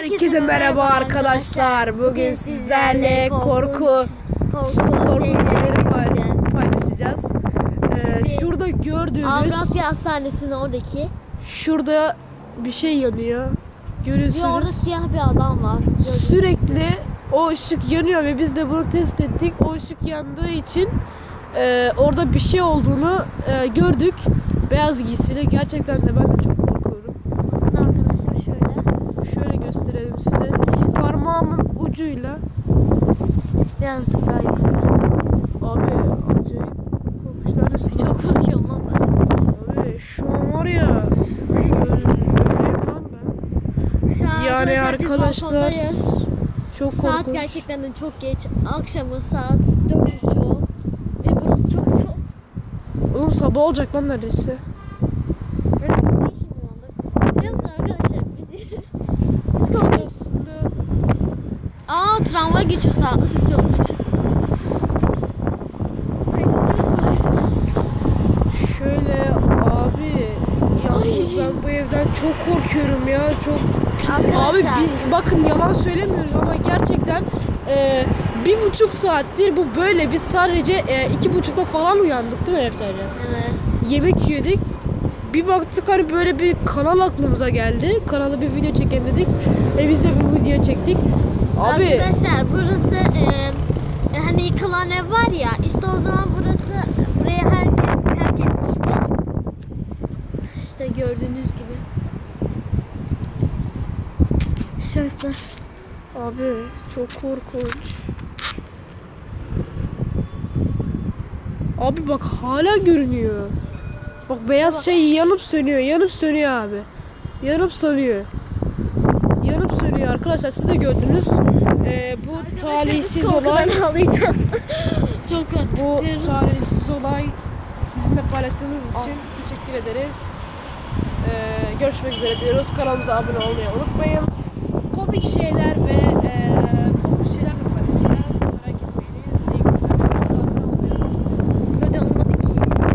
Herkese merhaba arkadaşlar. Bugün sizlerle korku korkunç şeyleri pay- paylaşacağız. Ee, şurada gördüğünüz Avrasya Hastanesi'nin oradaki. şurada bir şey yanıyor. Bir orada Görüyorsunuz. siyah bir adam var. Sürekli o ışık yanıyor ve biz de bunu test ettik. O ışık yandığı için e, orada bir şey olduğunu e, gördük. Beyaz giysili. Gerçekten de ben de çok korkuyorum. Bakın arkadaşlar şöyle. Şöyle gösterelim size. Parmağımın ucuyla Birazcık daha yukarı. Abi acayip korkunç neredesin? Çok korkuyorum lan ben. Abi şu an var ya. Öyleyim lan ben. Şu an Yani arkadaşlar. Çok Saat korkunç. gerçekten de çok geç. Akşamı saat 4.30. Ve burası çok soğuk. Oğlum sabah olacak lan neredeyse. Böyle biz ne için uyandık? Biliyor musun arkadaşlar bizi... biz korkuyoruz. Aslında Aa tramvay geçiyor saat 4.30. şöyle abi yalnız Ay. ben bu evden çok korkuyorum ya çok pis. Arkadaşlar. Abi biz, bakın yalan söylemiyoruz ama gerçekten e, bir buçuk saattir bu böyle biz sadece e, iki buçukta falan uyandık değil mi Efter'le? Evet. yemek yedik. Bir baktık hani böyle bir kanal aklımıza geldi. Kanala bir video çekelim dedik. E biz de bir video çektik. Abi Arkadaşlar burası e, hani yıkılan ev var ya işte o zaman burası buraya herkes terk etmişti. İşte gördüğünüz gibi. Şurası. abi çok korkunç. Abi bak hala görünüyor. Bak beyaz şey yanıp sönüyor, yanıp sönüyor abi. Yanıp sönüyor. Yanıp sönüyor arkadaşlar siz de gördünüz. Ee, bu talihsiz olay. Çok Bu talihsiz olay sizinle paylaştığımız için teşekkür ederiz. Ee, görüşmek üzere diyoruz. Kanalımıza abone olmayı unutmayın. Komik şeyler ve